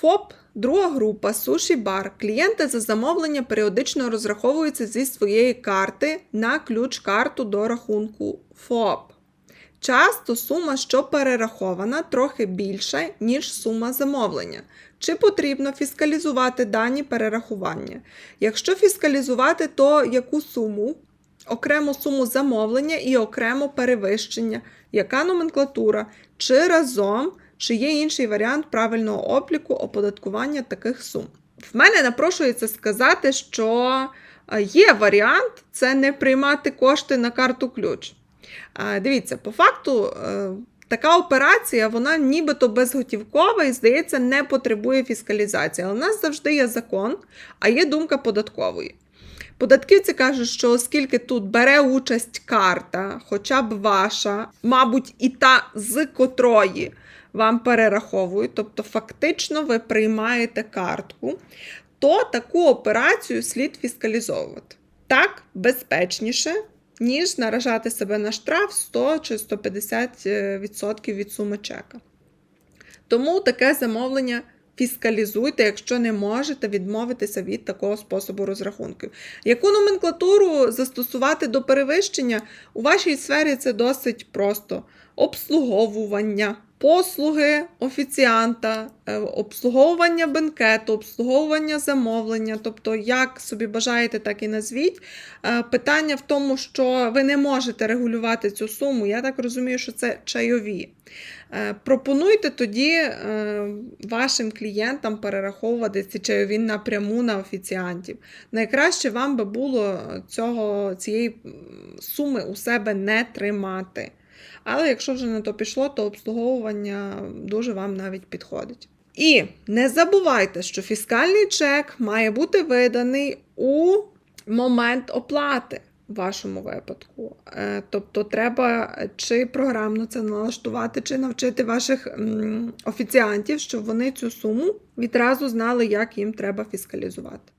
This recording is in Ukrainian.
ФОП, друга група, суші бар. Клієнти за замовлення періодично розраховуються зі своєї карти на ключ-карту до рахунку ФОП. Часто сума, що перерахована, трохи більша, ніж сума замовлення. Чи потрібно фіскалізувати дані перерахування? Якщо фіскалізувати, то яку суму? Окрему суму замовлення і окремо перевищення, яка номенклатура, чи разом, чи є інший варіант правильного обліку оподаткування таких сум. В мене напрошується сказати, що е, є варіант це не приймати кошти на карту ключ. Е, Дивіться, по факту, е, така операція, вона нібито безготівкова і, здається, не потребує фіскалізації. Але в нас завжди є закон, а є думка податкової. Податківці кажуть, що оскільки тут бере участь карта, хоча б ваша, мабуть, і та з котрої вам перераховують, тобто фактично ви приймаєте картку, то таку операцію слід фіскалізовувати. Так безпечніше, ніж наражати себе на штраф 100 чи 150% від суми чека. Тому таке замовлення фіскалізуйте, якщо не можете відмовитися від такого способу розрахунків. Яку номенклатуру застосувати до перевищення? У вашій сфері це досить просто: обслуговування, послуги офіціанта, е, обслуговування бенкету, обслуговування замовлення, тобто, як собі бажаєте, так і назвіть. Е, Питання в тому, що ви не можете регулювати цю суму. Я так розумію, що це чайові. Е, Пропонуйте тоді вашим клієнтам перераховувати ці чайові напряму на офіціантів. Найкраще вам би було цього, цієї суми у себе не тримати. Але якщо вже на то пішло, то обслуговування дуже вам навіть підходить. І не забувайте, що фіскальний чек має бути виданий у момент оплати в вашому випадку. Е, Тобто треба чи програмно це налаштувати, чи навчити ваших офіціантів, щоб вони цю суму відразу знали, як їм треба фіскалізувати.